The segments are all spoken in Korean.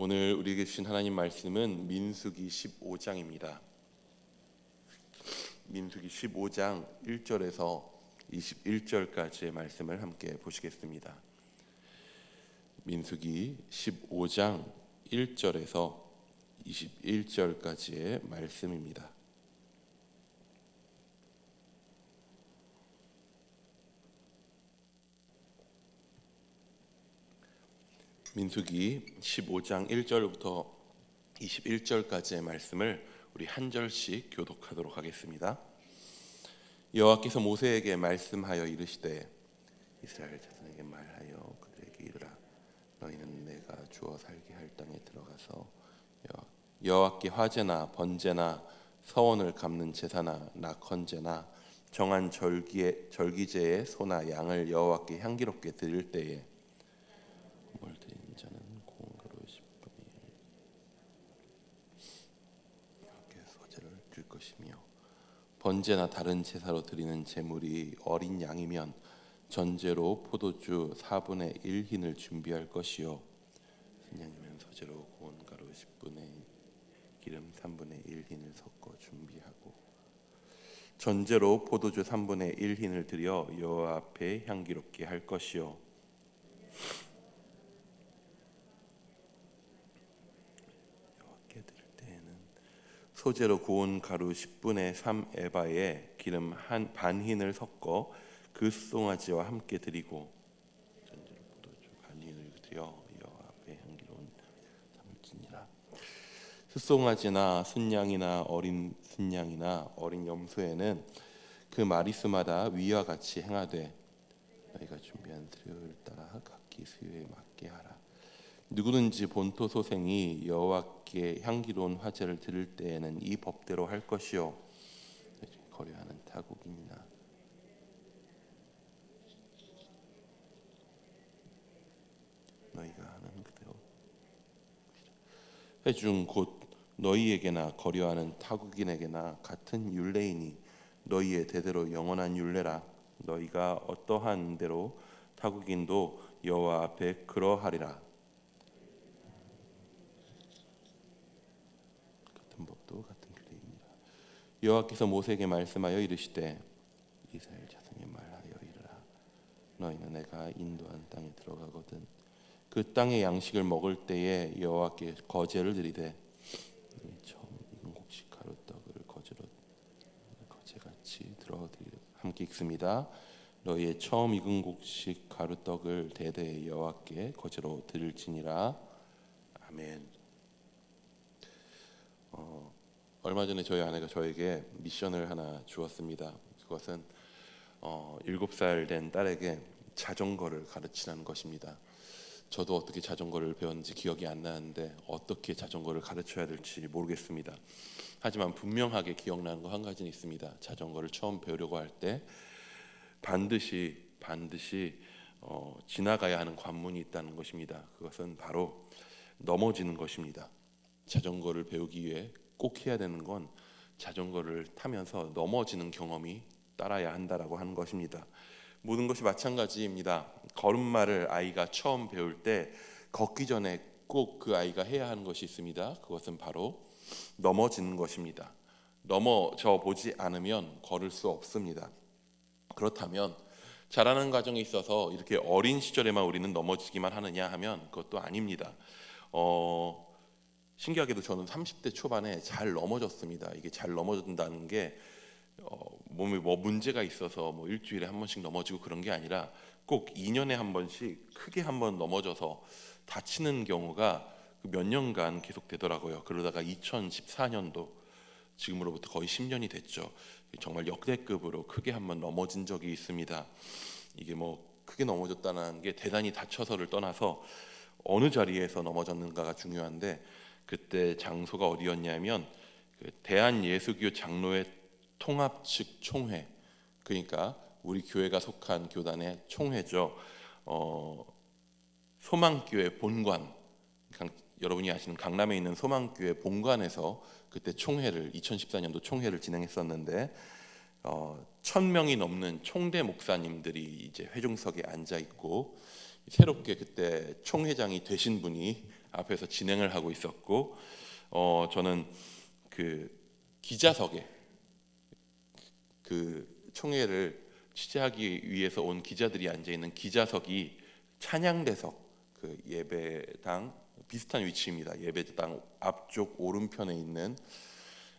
오늘 우리에게 주신 하나님 말씀은 민수기 15장입니다. 민수기 15장 1절에서 21절까지의 말씀을 함께 보시겠습니다. 민수기 15장 1절에서 21절까지의 말씀입니다. 민수기 15장 1절부터 21절까지의 말씀을 우리 한 절씩 교독하도록 하겠습니다. 여호와께서 모세에게 말씀하여 이르시되 이스라엘 자손에게 말하여 그들에게 이르라 너희는 내가 주어 살게 할 땅에 들어가서 여호와께 화제나 번제나 서원을 갚는 제사나 낙헌제나 정한 절기의 절기제의 소나 양을 여호와께 향기롭게 드릴 때에 뭘 드리는 자는 공으로 10분의 1 이렇게 소재를 줄 것이며 번제나 다른 제사로 드리는 제물이 어린 양이면 전제로 포도주 4분의 1 흰을 준비할 것이요. 순양이면 소재로 고운 가루 10분의 1 기름 3분의 1 흰을 섞어 준비하고 전제로 포도주 3분의 1 흰을 드려 여호와 앞에 향기롭게 할 것이요 여호와께 드릴 때에는 소재로 구운 가루 10분의 3 에바에 기름 한 반 흰을 섞어 그 수송아지와 함께 드리고 전제로 포도주 반 흰을 드려 여호와 앞에 향기로운 잠을 지니라 수송아지나 순양이나 어린 순양이나 어린 염소에는 그 마리수마다 위와 같이 행하되 너희가 준비한 수요를 따라 각기 수요에 맞게 하라. 누구든지 본토 소생이 여호와 께 향기로운 화제를 드릴 때에는 이 법대로 할 것이요. 거래하는 타국인이나 너희가 하는 그대로. 회중 곧 너희에게나 거려하는 타국인에게나 같은 율례이니 너희의 대대로 영원한 율례라. 너희가 어떠한 대로 타국인도 여호와 앞에 그러하리라 같은 법도 같은 규례입니다 여호와께서 모세에게 말씀하여 이르시되 이스라엘 자손에 말하여 이르라 너희는 내가 인도한 땅에 들어가거든 그 땅의 양식을 먹을 때에 여호와께 거제를 드리되 처음 익은 곡식 가루 떡을 거제로 거제같이 들어드리 함께 읽습니다. 너희의 처음 익은 곡식 가루 떡을 대대 여호와께 거제로 드릴지니라 아멘. 어, 얼마 전에 저희 아내가 저에게 미션을 하나 주었습니다. 그것은 어, 7살 된 딸에게 자전거를 가르치라는 것입니다. 저도 어떻게 자전거를 배웠는지 기억이 안 나는데 어떻게 자전거를 가르쳐야 될지 모르겠습니다. 하지만 분명하게 기억나는 거 한 가지는 있습니다. 자전거를 처음 배우려고 할 때 반드시 반드시 어, 지나가야 하는 관문이 있다는 것입니다. 그것은 바로 넘어지는 것입니다. 자전거를 배우기 위해 꼭 해야 되는 건 자전거를 타면서 넘어지는 경험이 따라야 한다라고 하는 것입니다. 모든 것이 마찬가지입니다. 걸음마를 아이가 처음 배울 때 걷기 전에 꼭 그 아이가 해야 하는 것이 있습니다. 그것은 바로 넘어지는 것입니다. 넘어져 보지 않으면 걸을 수 없습니다. 그렇다면 자라는 과정에 있어서 이렇게 어린 시절에만 우리는 넘어지기만 하느냐 하면 그것도 아닙니다. 어, 신기하게도 저는 30대 초반에 잘 넘어졌습니다. 이게 잘 넘어진다는 게 어, 몸에 뭐 문제가 있어서 뭐 일주일에 한 번씩 넘어지고 그런 게 아니라 꼭 2년에 한 번씩 크게 한 번 넘어져서 다치는 경우가 그몇 년간 계속되더라고요. 그러다가 2014년도 지금으로부터 거의 10년이 됐죠. 정말 역대급으로 크게 한 번 넘어진 적이 있습니다. 이게 뭐 크게 넘어졌다는 게 대단히 다쳐서를 떠나서 어느 자리에서 넘어졌는가가 중요한데 그때 장소가 어디였냐면 그 대한 예수교 장로회 통합 측 총회 그러니까 우리 교회가 속한 교단의 총회죠. 어, 소망교회 본관 강, 여러분이 아시는 강남에 있는 소망교회 본관에서 그때 총회를 2014년도 총회를 진행했었는데 어, 천 명이 넘는 총대 목사님들이 이제 회중석에 앉아 있고 새롭게 그때 총회장이 되신 분이 앞에서 진행을 하고 있었고 어, 저는 그 기자석에 그 총회를 취재하기 위해서 온 기자들이 앉아 있는 기자석이 찬양대석 그 예배당 비슷한 위치입니다. 예배당 앞쪽 오른편에 있는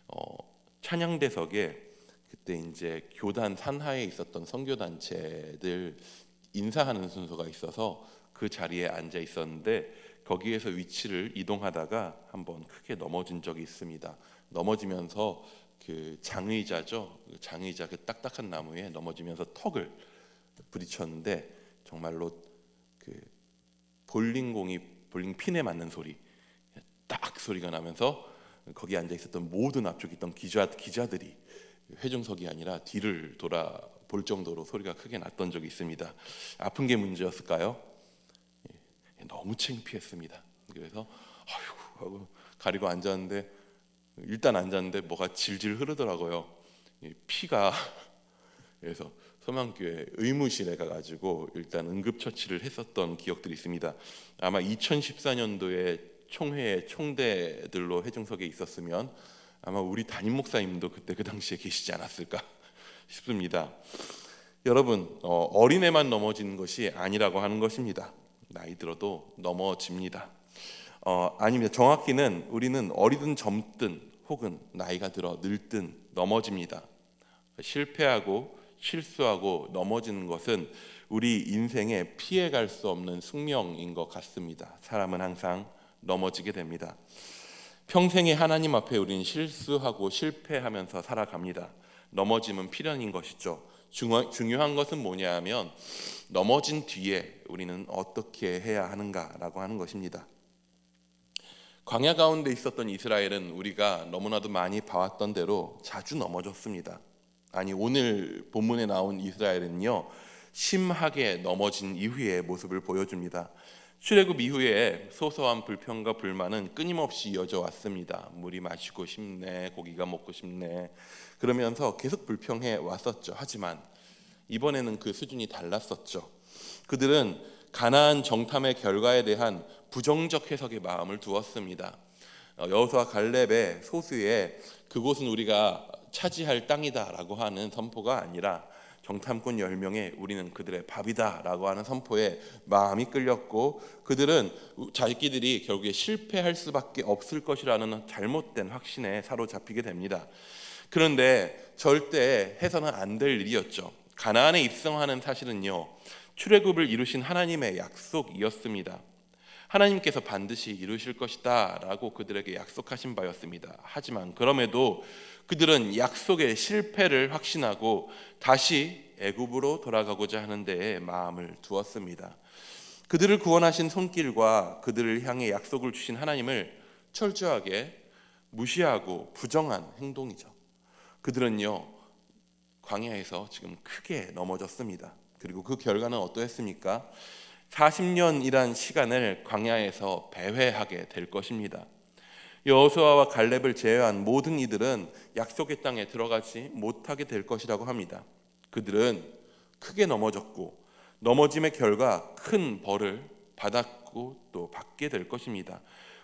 어, 찬양대석에 그때 이제 교단 산하에 있었던 선교 단체들 인사하는 순서가 있어서 그 자리에 앉아 있었는데 거기에서 위치를 이동하다가 한번 크게 넘어진 적이 있습니다. 넘어지면서 그 장의자죠. 그 장의자 그 딱딱한 나무에 넘어지면서 턱을 부딪혔는데 정말로 그 볼링공이 볼링 핀에 맞는 소리 딱 소리가 나면서 거기 앉아 있었던 모든 앞쪽에 있던 기자 기자들이 회중석이 아니라 뒤를 돌아 볼 정도로 소리가 크게 났던 적이 있습니다. 아픈 게 문제였을까요? 예, 너무 창피했습니다. 그래서 아이고 하고 가리고 앉았는데 일단 앉았는데 뭐가 질질 흐르더라고요. 피가 그래서 소망교회 의무실에 가가지고 일단 응급처치를 했었던 기억들이 있습니다. 아마 2014년도에 총회의 총대들로 회중석에 있었으면 아마 우리 담임 목사님도 그때 그 당시에 계시지 않았을까 싶습니다. 여러분 어, 린애만 넘어지는 것이 아니라고 하는 것입니다. 나이 들어도 넘어집니다. 어, 아닙니다. 정확히는 우리는 어리든 젊든 혹은 나이가 들어 늙든 넘어집니다. 실패하고 실수하고 넘어지는 것은 우리 인생에 피해갈 수 없는 숙명인 것 같습니다. 사람은 항상 넘어지게 됩니다. 평생에 하나님 앞에 우리는 실수하고 실패하면서 살아갑니다. 넘어짐은 필연인 것이죠. 중요한 것은 뭐냐 하면 넘어진 뒤에 우리는 어떻게 해야 하는가라고 하는 것입니다. 광야 가운데 있었던 이스라엘은 우리가 너무나도 많이 봐왔던 대로 자주 넘어졌습니다. 아니 오늘 본문에 나온 이스라엘은요 심하게 넘어진 이후의 모습을 보여줍니다. 출애굽 이후에 소소한 불평과 불만은 끊임없이 이어져 왔습니다. 물이 마시고 싶네, 고기가 먹고 싶네. 그러면서 계속 불평해 왔었죠. 하지만 이번에는 그 수준이 달랐었죠. 그들은 가나안 정탐의 결과에 대한 부정적 해석의 마음을 두었습니다. 어, 여호수아 갈렙의 소수에 그곳은 우리가 차지할 땅이다라고 하는 선포가 아니라 정탐꾼 10명에 우리는 그들의 밥이다라고 하는 선포에 마음이 끌렸고 그들은 자기들이 결국에 실패할 수밖에 없을 것이라는 잘못된 확신에 사로잡히게 됩니다. 그런데 절대 해서는 안 될 일이었죠. 가나안에 입성하는 사실은요. 출애굽을 이루신 하나님의 약속이었습니다. 하나님께서 반드시 이루실 것이다라고 그들에게 약속하신 바였습니다. 하지만 그럼에도 그들은 약속의 실패를 확신하고 다시 애굽으로 돌아가고자 하는 데에 마음을 두었습니다. 그들을 구원하신 손길과 그들을 향해 약속을 주신 하나님을 철저하게 무시하고 부정한 행동이죠. 그들은요 광야에서 지금 크게 넘어졌습니다. 그리고 그 결과는 어떠했습니까? 40년이란 시간을 광야에서 배회하게 될 것입니다. 여호수아와 갈렙을 제외한 모든 이들은 약속의 땅에 들어가지 못하게 될 것이라고 합니다. 그들은 크게 넘어졌고 넘어짐의 결과 큰 벌을 받았고 또 받게 될 것입니다.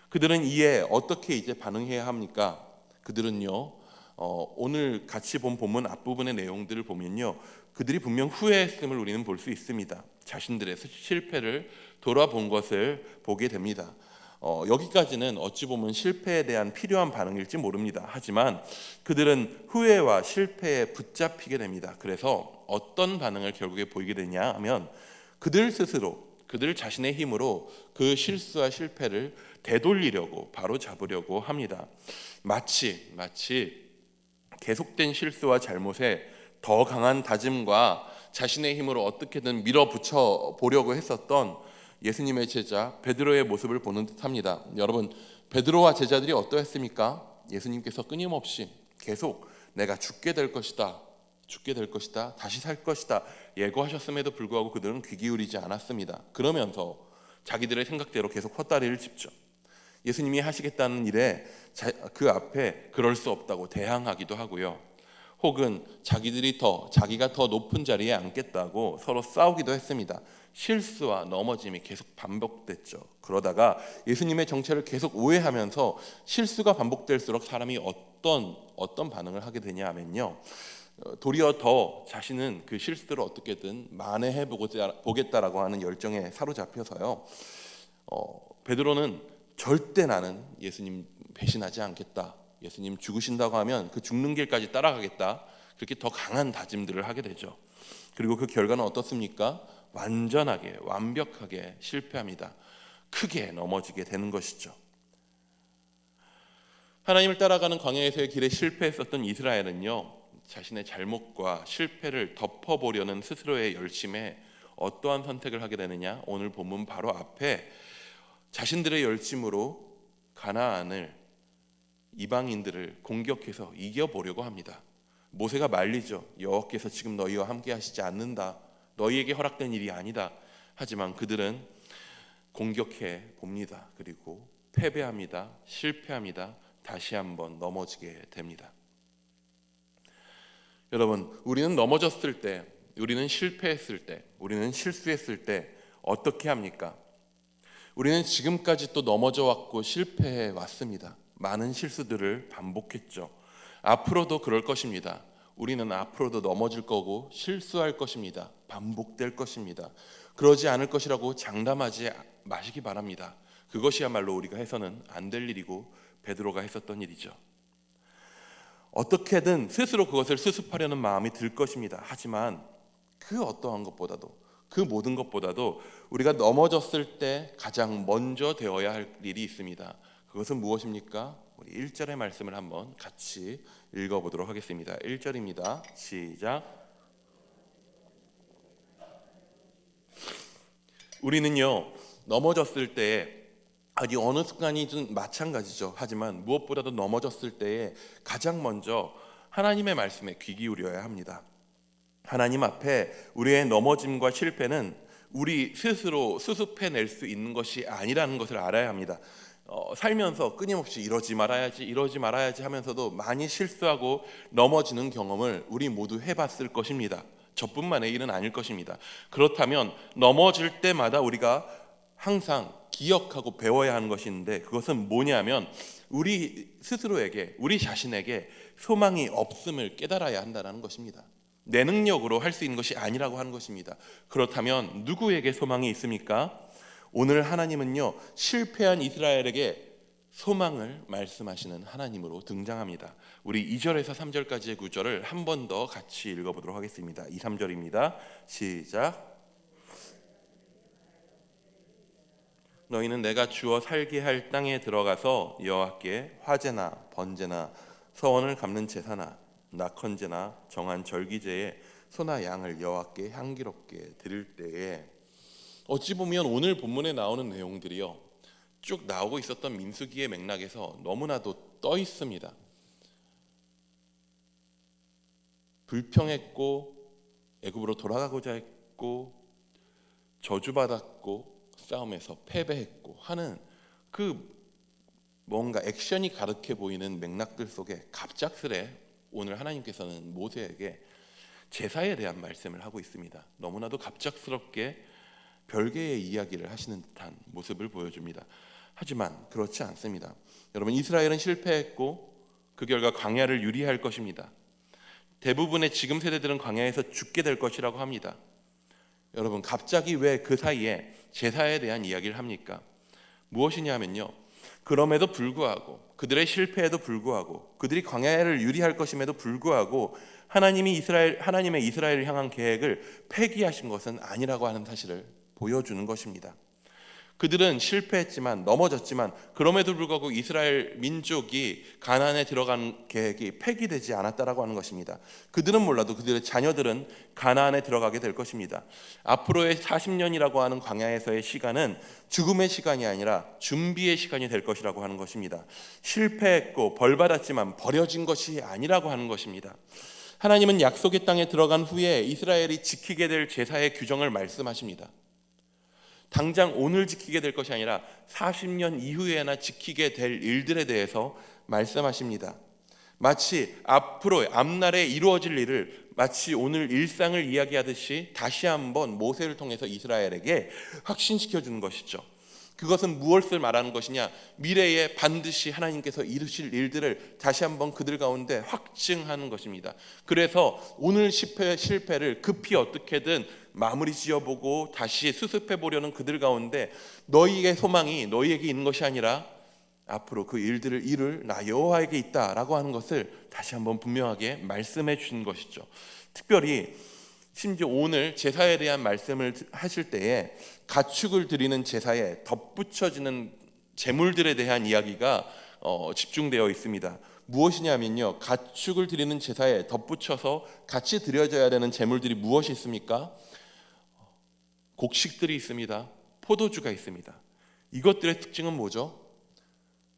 그들은 이에 어떻게 이제 반응해야 합니까? 그들은요 어, 오늘 같이 본 본문 앞부분의 내용들을 보면요 그들이 분명 후회했음을 우리는 볼 수 있습니다. 자신들의 실패를 돌아본 것을 보게 됩니다. 어, 여기까지는 어찌 보면 실패에 대한 필요한 반응일지 모릅니다. 하지만 그들은 후회와 실패에 붙잡히게 됩니다. 그래서 어떤 반응을 결국에 보이게 되냐 하면 그들 스스로 그들 자신의 힘으로 그 실수와 실패를 되돌리려고 바로 잡으려고 합니다. 마치 마치 계속된 실수와 잘못에 더 강한 다짐과 자신의 힘으로 어떻게든 밀어붙여 보려고 했었던 예수님의 제자 베드로의 모습을 보는 듯합니다. 여러분 베드로와 제자들이 어떠했습니까? 예수님께서 끊임없이 계속 내가 죽게 될 것이다. 죽게 될 것이다. 다시 살 것이다. 예고하셨음에도 불구하고 그들은 귀 기울이지 않았습니다. 그러면서 자기들의 생각대로 계속 헛다리를 짚죠. 예수님이 하시겠다는 일에 그 앞에 그럴 수 없다고 대항하기도 하고요. 혹은 자기들이 더 자기가 더 높은 자리에 앉겠다고 서로 싸우기도 했습니다. 실수와 넘어짐이 계속 반복됐죠. 그러다가 예수님의 정체를 계속 오해하면서 실수가 반복될수록 사람이 어떤 어떤 반응을 하게 되냐 하면요. 어, 도리어 더 자신은 그 실수를 어떻게든 만회해 보겠다라고 하는 열정에 사로잡혀서요. 어, 베드로는 절대 나는 예수님 배신하지 않겠다. 예수님 죽으신다고 하면 그 죽는 길까지 따라가겠다. 그렇게 더 강한 다짐들을 하게 되죠. 그리고 그 결과는 어떻습니까? 완전하게 완벽하게 실패합니다. 크게 넘어지게 되는 것이죠. 하나님을 따라가는 광야에서의 길에 실패했었던 이스라엘은요. 자신의 잘못과 실패를 덮어보려는 스스로의 열심에 어떠한 선택을 하게 되느냐? 오늘 본문 바로 앞에 자신들의 열심으로 가나안을 이방인들을 공격해서 이겨보려고 합니다. 모세가 말리죠. 여호와께서 지금 너희와 함께 하시지 않는다. 너희에게 허락된 일이 아니다. 하지만 그들은 공격해 봅니다. 그리고 패배합니다. 실패합니다. 다시 한번 넘어지게 됩니다. 여러분, 우리는 넘어졌을 때, 우리는 실패했을 때, 우리는 실수했을 때 어떻게 합니까? 우리는 지금까지 또 넘어져 왔고 실패해 왔습니다. 많은 실수들을 반복했죠. 앞으로도 그럴 것입니다. 우리는 앞으로도 넘어질 거고 실수할 것입니다. 반복될 것입니다. 그러지 않을 것이라고 장담하지 마시기 바랍니다. 그것이야말로 우리가 해서는 안 될 일이고 베드로가 했었던 일이죠. 어떻게든 스스로 그것을 수습하려는 마음이 들 것입니다. 하지만 그 어떠한 것보다도 그 모든 것보다도 우리가 넘어졌을 때 가장 먼저 되어야 할 일이 있습니다. 그것은 무엇입니까? 우리 1절의 말씀을 한번 같이 읽어 보도록 하겠습니다. 1절입니다. 시작. 우리는요. 넘어졌을 때 아니 어느 순간이든 마찬가지죠. 하지만 무엇보다도 넘어졌을 때에 가장 먼저 하나님의 말씀에 귀 기울여야 합니다. 하나님 앞에 우리의 넘어짐과 실패는 우리 스스로 수습해낼 수 있는 것이 아니라는 것을 알아야 합니다. 어, 살면서 끊임없이 이러지 말아야지 이러지 말아야지 하면서도 많이 실수하고 넘어지는 경험을 우리 모두 해봤을 것입니다. 저뿐만의 일은 아닐 것입니다. 그렇다면 넘어질 때마다 우리가 항상 기억하고 배워야 하는 것이 있는데 그것은 뭐냐면 우리 스스로에게 우리 자신에게 소망이 없음을 깨달아야 한다는 것입니다. 내 능력으로 할 수 있는 것이 아니라고 하는 것입니다. 그렇다면 누구에게 소망이 있습니까? 오늘 하나님은요 실패한 이스라엘에게 소망을 말씀하시는 하나님으로 등장합니다. 우리 2절에서 3절까지의 구절을 한 번 더 같이 읽어보도록 하겠습니다. 2, 3절입니다. 시작. 너희는 내가 주어 살게 할 땅에 들어가서 여호와께 화제나 번제나 서원을 갚는 제사나 낙헌제나 정한 절기제에 소나 양을 여호와께 향기롭게 드릴 때에 어찌 보면 오늘 본문에 나오는 내용들이요 쭉 나오고 있었던 민수기의 맥락에서 너무나도 떠 있습니다. 불평했고 애굽으로 돌아가고자 했고 저주받았고 싸움에서 패배했고 하는 그 뭔가 액션이 가득해 보이는 맥락들 속에 갑작스레 오늘 하나님께서는 모세에게 제사에 대한 말씀을 하고 있습니다. 너무나도 갑작스럽게 별개의 이야기를 하시는 듯한 모습을 보여줍니다. 하지만 그렇지 않습니다. 여러분 이스라엘은 실패했고 그 결과 광야를 유리할 것입니다. 대부분의 지금 세대들은 광야에서 죽게 될 것이라고 합니다. 여러분 갑자기 왜 그 사이에 제사에 대한 이야기를 합니까? 무엇이냐면요. 그럼에도 불구하고 그들의 실패에도 불구하고 그들이 광야를 유리할 것임에도 불구하고 하나님이 이스라엘 하나님의 이스라엘을 향한 계획을 폐기하신 것은 아니라고 하는 사실을 보여주는 것입니다. 그들은 실패했지만 넘어졌지만 그럼에도 불구하고 이스라엘 민족이 가나안에 들어간 계획이 폐기되지 않았다라고 하는 것입니다. 그들은 몰라도 그들의 자녀들은 가나안에 들어가게 될 것입니다. 앞으로의 40년이라고 하는 광야에서의 시간은 죽음의 시간이 아니라 준비의 시간이 될 것이라고 하는 것입니다. 실패했고 벌 받았지만 버려진 것이 아니라고 하는 것입니다. 하나님은 약속의 땅에 들어간 후에 이스라엘이 지키게 될 제사의 규정을 말씀하십니다. 당장 오늘 지키게 될 것이 아니라 40년 이후에나 지키게 될 일들에 대해서 말씀하십니다. 마치 앞으로 앞날에 이루어질 일을 마치 오늘 일상을 이야기하듯이 다시 한번 모세를 통해서 이스라엘에게 확신시켜 주는 것이죠. 그것은 무엇을 말하는 것이냐? 미래에 반드시 하나님께서 이루실 일들을 다시 한번 그들 가운데 확증하는 것입니다. 그래서 오늘 실패, 실패를 급히 어떻게든 마무리 지어보고 다시 수습해 보려는 그들 가운데 너희의 소망이 너희에게 있는 것이 아니라 앞으로 그 일들을 이룰 나 여호와에게 있다라고 하는 것을 다시 한번 분명하게 말씀해 주신 것이죠. 특별히 심지어 오늘 제사에 대한 말씀을 하실 때에 가축을 드리는 제사에 덧붙여지는 제물들에 대한 이야기가 어, 집중되어 있습니다. 무엇이냐면요, 가축을 드리는 제사에 덧붙여서 같이 드려져야 되는 제물들이 무엇이 있습니까? 곡식들이 있습니다. 포도주가 있습니다. 이것들의 특징은 뭐죠?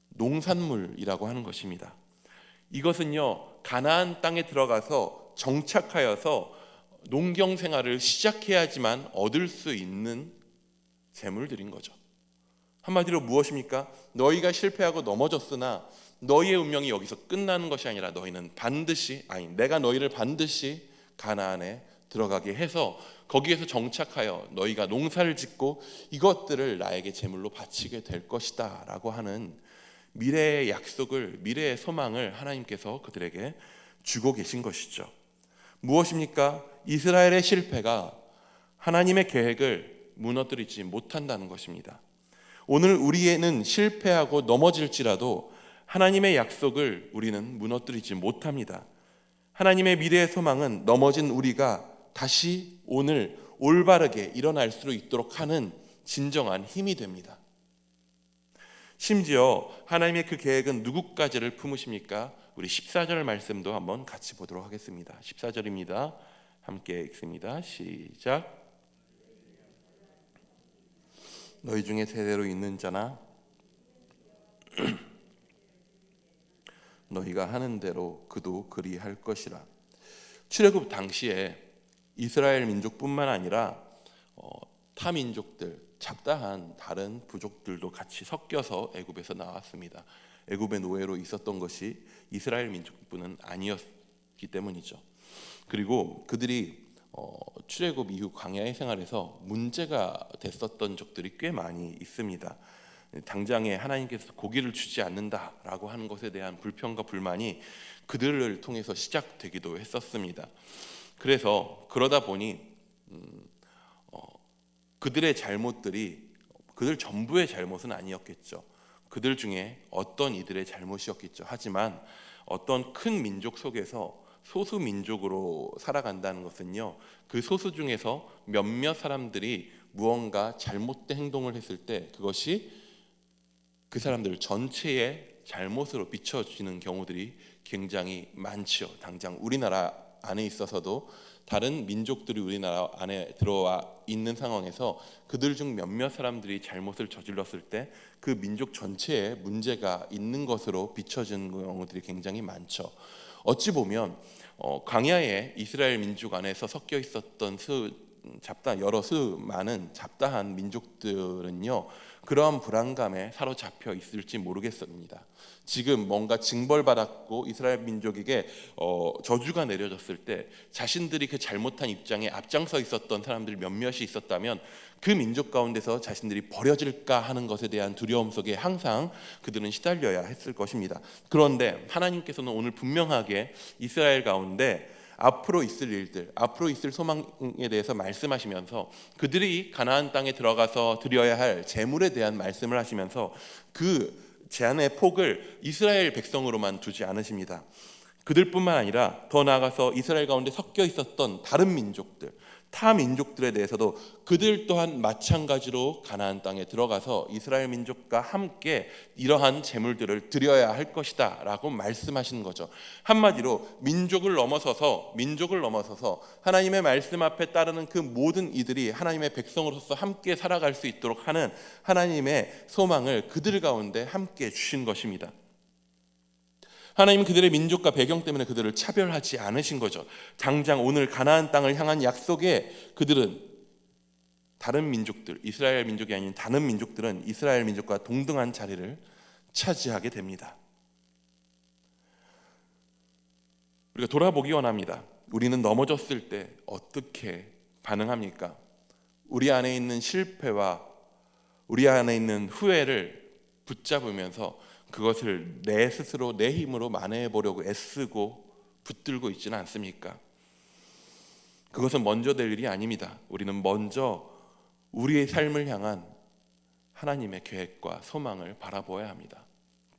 농산물이라고 하는 것입니다. 이것은요 가나안 땅에 들어가서 정착하여서 농경 생활을 시작해야지만 얻을 수 있는 재물들인 거죠. 한마디로 무엇입니까? 너희가 실패하고 넘어졌으나 너희의 운명이 여기서 끝나는 것이 아니라 너희는 반드시 아니 내가 너희를 반드시 가나안에 들어가게 해서 거기에서 정착하여 너희가 농사를 짓고 이것들을 나에게 제물로 바치게 될 것이다라고 하는 미래의 약속을 미래의 소망을 하나님께서 그들에게 주고 계신 것이죠. 무엇입니까? 이스라엘의 실패가 하나님의 계획을 무너뜨리지 못한다는 것입니다. 오늘 우리에는 실패하고 넘어질지라도 하나님의 약속을 우리는 무너뜨리지 못합니다. 하나님의 미래의 소망은 넘어진 우리가 다시 오늘 올바르게 일어날 수 있도록 하는 진정한 힘이 됩니다. 심지어 하나님의 그 계획은 누구까지를 품으십니까? 우리 14절 말씀도 한번 같이 보도록 하겠습니다. 14절입니다. 함께 읽습니다. 시작. 너희 중에 세대로 있는 자나 너희가 하는 대로 그도 그리 할 것이라. 출애굽 당시에 이스라엘 민족뿐만 아니라 어, 타 민족들 잡다한 다른 부족들도 같이 섞여서 애굽에서 나왔습니다. 애굽의 노예로 있었던 것이 이스라엘 민족뿐은 아니었기 때문이죠. 그리고 그들이 어, 출애굽 이후 광야의 생활에서 문제가 됐었던 적들이 꽤 많이 있습니다. 당장에 하나님께서 고기를 주지 않는다라고 하는 것에 대한 불평과 불만이 그들을 통해서 시작되기도 했었습니다. 그래서 그러다 보니 음, 그들의 잘못들이 그들 전부의 잘못은 아니었겠죠. 그들 중에 어떤 이들의 잘못이었겠죠. 하지만 어떤 큰 민족 속에서 소수 민족으로 살아간다는 것은요. 그 소수 중에서 몇몇 사람들이 무언가 잘못된 행동을 했을 때 그것이 그 사람들 전체의 잘못으로 비춰지는 경우들이 굉장히 많지요. 당장 우리나라 안에 있어서도 다른 민족들이 우리나라 안에 들어와 있는 상황에서 그들 중 몇몇 사람들이 잘못을 저질렀을 때 그 민족 전체에 문제가 있는 것으로 비춰지는 경우들이 굉장히 많죠. 어찌 보면 어, 광야에 이스라엘 민족 안에서 섞여 있었던 수 잡다 여러 수 많은 잡다한 민족들은요 그러한 불안감에 사로잡혀 있을지 모르겠습니다. 지금 뭔가 징벌받았고 이스라엘 민족에게 어, 저주가 내려졌을 때 자신들이 그 잘못한 입장에 앞장서 있었던 사람들 몇몇이 있었다면 그 민족 가운데서 자신들이 버려질까 하는 것에 대한 두려움 속에 항상 그들은 시달려야 했을 것입니다. 그런데 하나님께서는 오늘 분명하게 이스라엘 가운데 앞으로 있을 일들, 앞으로 있을 소망에 대해서 말씀하시면서 그들이 가나안 땅에 들어가서 드려야 할 재물에 대한 말씀을 하시면서 그 제한의 폭을 이스라엘 백성으로만 두지 않으십니다. 그들뿐만 아니라 더 나아가서 이스라엘 가운데 섞여 있었던 다른 민족들, 타 민족들에 대해서도 그들 또한 마찬가지로 가나안 땅에 들어가서 이스라엘 민족과 함께 이러한 재물들을 드려야 할 것이다라고 말씀하시는 거죠. 한마디로 민족을 넘어서서 민족을 넘어서서 하나님의 말씀 앞에 따르는 그 모든 이들이 하나님의 백성으로서 함께 살아갈 수 있도록 하는 하나님의 소망을 그들 가운데 함께 주신 것입니다. 하나님은 그들의 민족과 배경 때문에 그들을 차별하지 않으신 거죠. 당장 오늘 가나안 땅을 향한 약속에 그들은 다른 민족들, 이스라엘 민족이 아닌 다른 민족들은 이스라엘 민족과 동등한 자리를 차지하게 됩니다. 우리가 돌아보기 원합니다. 우리는 넘어졌을 때 어떻게 반응합니까? 우리 안에 있는 실패와 우리 안에 있는 후회를 붙잡으면서 그것을 내 스스로 내 힘으로 만회해 보려고 애쓰고 붙들고 있지는 않습니까? 그것은 먼저 될 일이 아닙니다. 우리는 먼저 우리의 삶을 향한 하나님의 계획과 소망을 바라보아야 합니다.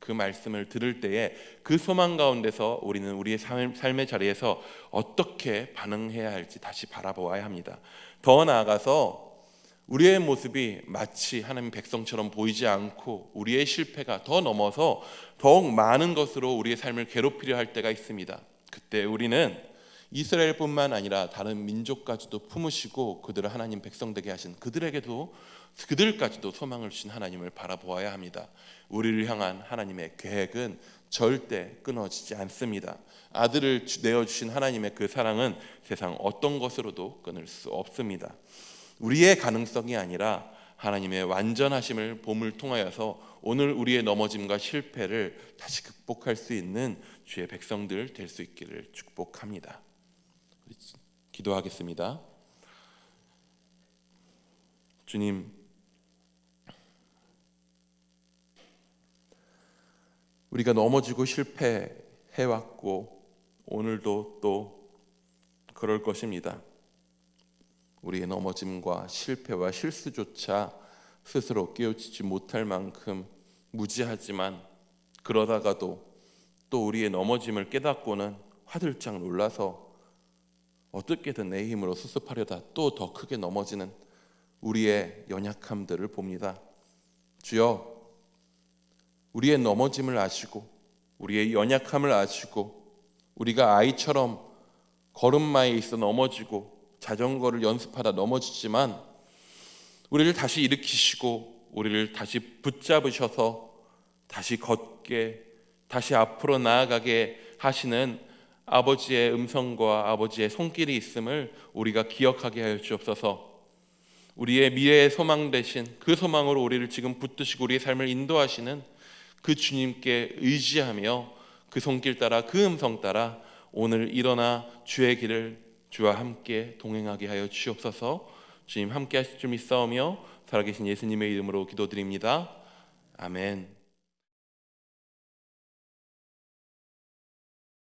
그 말씀을 들을 때에 그 소망 가운데서 우리는 우리의 삶, 삶의 자리에서 어떻게 반응해야 할지 다시 바라보아야 합니다. 더 나아가서 우리의 모습이 마치 하나님 백성처럼 보이지 않고 우리의 실패가 더 넘어서 더욱 많은 것으로 우리의 삶을 괴롭히려 할 때가 있습니다. 그때 우리는 이스라엘뿐만 아니라 다른 민족까지도 품으시고 그들을 하나님 백성 되게 하신 그들에게도 그들까지도 소망을 주신 하나님을 바라보아야 합니다. 우리를 향한 하나님의 계획은 절대 끊어지지 않습니다. 아들을 내어 주신 하나님의 그 사랑은 세상 어떤 것으로도 끊을 수 없습니다. 우리의 가능성이 아니라 하나님의 완전하심을 봄을 통하여서 오늘 우리의 넘어짐과 실패를 다시 극복할 수 있는 주의 백성들 될 수 있기를 축복합니다. 기도하겠습니다. 주님, 우리가 넘어지고 실패해 왔고 오늘도 또 그럴 것입니다. 우리의 넘어짐과 실패와 실수조차 스스로 깨우치지 못할 만큼 무지하지만 그러다가도 또 우리의 넘어짐을 깨닫고는 화들짝 놀라서 어떻게든 내 힘으로 수습하려다 또 더 크게 넘어지는 우리의 연약함들을 봅니다. 주여, 우리의 넘어짐을 아시고 우리의 연약함을 아시고 우리가 아이처럼 걸음마에 있어 넘어지고 자전거를 연습하다 넘어지지만 우리를 다시 일으키시고 우리를 다시 붙잡으셔서 다시 걷게 다시 앞으로 나아가게 하시는 아버지의 음성과 아버지의 손길이 있음을 우리가 기억하게 하여 주옵소서. 우리의 미래의 소망 대신 그 소망으로 우리를 지금 붙드시고 우리의 삶을 인도하시는 그 주님께 의지하며 그 손길 따라 그 음성 따라 오늘 일어나 주의 길을 주와 함께 동행하게 하여 주옵소서. 주님 함께 하실 줄 믿사오며 살아계신 예수님의 이름으로 기도드립니다. 아멘.